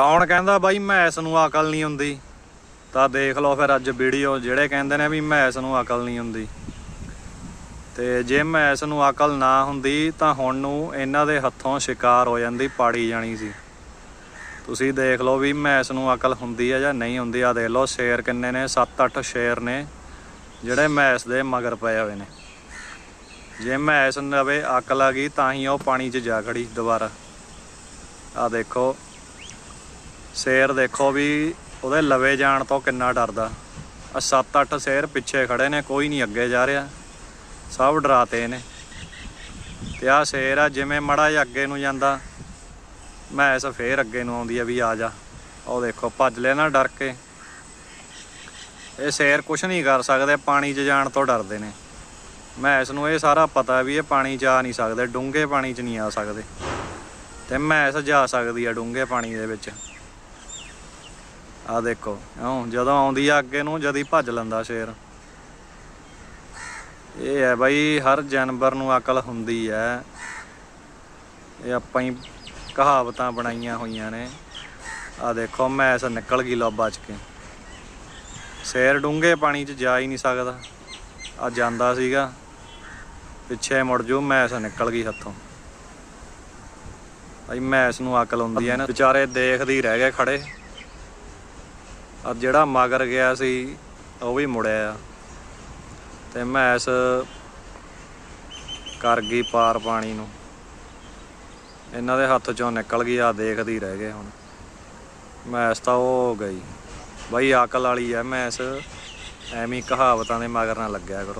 ਕੌਣ ਕਹਿੰਦਾ ਬਾਈ ਮੈਸ ਨੂੰ ਅਕਲ ਨਹੀਂ ਹੁੰਦੀ? ਤਾਂ ਦੇਖ ਲਓ ਫਿਰ ਅੱਜ ਵੀਡੀਓ ਜਿਹੜੇ ਕਹਿੰਦੇ ਨੇ ਵੀ ਮੈਸ ਨੂੰ ਅਕਲ ਨਹੀਂ ਹੁੰਦੀ। ਤੇ ਜੇ ਮੈਸ ਨੂੰ ਅਕਲ ਨਾ ਹੁੰਦੀ ਤਾਂ ਹੁਣ ਨੂੰ ਇਹਨਾਂ ਦੇ ਹੱਥੋਂ ਸ਼ਿਕਾਰ ਹੋ ਜਾਂਦੀ, ਪਾੜੀ ਜਾਣੀ ਸੀ। ਤੁਸੀਂ ਦੇਖ ਲਓ ਵੀ ਮੈਸ ਨੂੰ ਅਕਲ ਹੁੰਦੀ ਹੈ ਜਾਂ ਨਹੀਂ ਹੁੰਦੀ ਆ ਦੇਖ ਲਓ ਸ਼ੇਰ ਕਿੰਨੇ ਨੇ 7-8 ਸ਼ੇਰ ਨੇ, ਜਿਹੜੇ ਮੈਸ ਦੇ ਮਗਰ ਪਏ ਹੋਏ ਨੇ। ਜੇ ਮੈਸ ਨਵੇ ਅਕਲ ਆ ਗਈ ਤਾਂ ਹੀ ਉਹ ਪਾਣੀ 'ਚ ਜਾ ਖੜੀ ਦੁਬਾਰਾ। ਆ ਦੇਖੋ ਸ਼ੇਰ ਦੇਖੋ ਵੀ ਉਹਦੇ ਲਵੇ ਜਾਣ ਤੋਂ ਕਿੰਨਾ ਡਰਦਾ। ਆ 7-8 ਸ਼ੇਰ ਪਿੱਛੇ ਖੜੇ ਨੇ, ਕੋਈ ਨਹੀਂ ਅੱਗੇ ਜਾ ਰਿਹਾ। ਸਭ ਡਰਾਤੇ ਨੇ। ਤੇ ਆ ਸ਼ੇਰ ਆ, ਜਿਵੇਂ ਮੜਾ ਜਿਹਾ ਅੱਗੇ ਨੂੰ ਜਾਂਦਾ, ਮੈਸ ਫੇਰ ਅੱਗੇ ਨੂੰ ਆਉਂਦੀ ਆ ਵੀ ਆ ਜਾ। ਉਹ ਦੇਖੋ, ਭੱਜ ਲੈ ਨਾ ਡਰ ਕੇ। ਇਹ ਸ਼ੇਰ ਕੁਝ ਨਹੀਂ ਕਰ ਸਕਦੇ, ਪਾਣੀ 'ਚ ਜਾਣ ਤੋਂ ਡਰਦੇ ਨੇ। ਮੈਂ ਇਸ ਨੂੰ ਇਹ ਸਾਰਾ ਪਤਾ ਵੀ ਇਹ ਪਾਣੀ 'ਚ ਆ ਨਹੀਂ ਸਕਦੇ, ਡੂੰਘੇ ਪਾਣੀ 'ਚ ਨਹੀਂ ਆ ਸਕਦੇ। ਤੇ ਮੈਂ ਇਸ ਜਾ ਸਕਦੀ ਆ ਡੂੰਘੇ ਪਾਣੀ ਦੇ ਵਿੱਚ। ਆ ਦੇਖੋ ਇਉਂ ਜਦੋਂ ਆਉਂਦੀ ਆ ਅੱਗੇ ਨੂੰ, ਜਦ ਹੀ ਭੱਜ ਲੈਂਦਾ ਸ਼ੇਰ। ਇਹ ਹੈ ਬਾਈ, ਹਰ ਜਾਨਵਰ ਨੂੰ ਅਕਲ ਹੁੰਦੀ ਹੈ। ਇਹ ਆਪਾਂ ਹੀ ਕਹਾਵਤਾਂ ਬਣਾਈਆਂ ਹੋਈਆਂ ਨੇ। ਆ ਦੇਖੋ, ਮੈਸ ਨਿਕਲ ਗਈ ਲੋ ਬਚ ਕੇ। ਸ਼ੇਰ ਡੂੰਘੇ ਪਾਣੀ 'ਚ ਜਾ ਹੀ ਨਹੀਂ ਸਕਦਾ। ਆ ਜਾਂਦਾ ਸੀਗਾ। ਪਿੱਛੇ ਮੁੜ ਜੋ, ਮੈਸ ਨਿਕਲ ਗਈ ਹੱਥੋਂ। ਭਾਈ ਮੈਸ ਨੂੰ ਅਕਲ ਹੁੰਦੀ ਹੈ ਨਾ। ਵਿਚਾਰੇ ਦੇਖਦੇ ਹੀ ਰਹਿ ਗਏ ਖੜੇ। ਆ ਜਿਹੜਾ ਮਗਰ ਗਿਆ ਸੀ, ਉਹ ਵੀ ਮੁੜਿਆ। ਆ ਤੇ ਮੈਸ ਕਰ ਗਈ ਪਾਰ ਪਾਣੀ ਨੂੰ। ਇਹਨਾਂ ਦੇ ਹੱਥ ਚੋਂ ਨਿਕਲ ਗਈ, ਆ ਦੇਖਦੀ ਰਹਿ ਗਏ ਹੁਣ। ਮੈਸ ਤਾਂ ਉਹ ਹੋ ਗਈ। ਬਈ ਅਕਲ ਵਾਲੀ ਐ ਮੈਸ ਐਵੇਂ ਕਹਾਵਤਾਂ ਦੇ ਮਗਰ ਨਾ ਲੱਗਿਆ ਕਰੋ।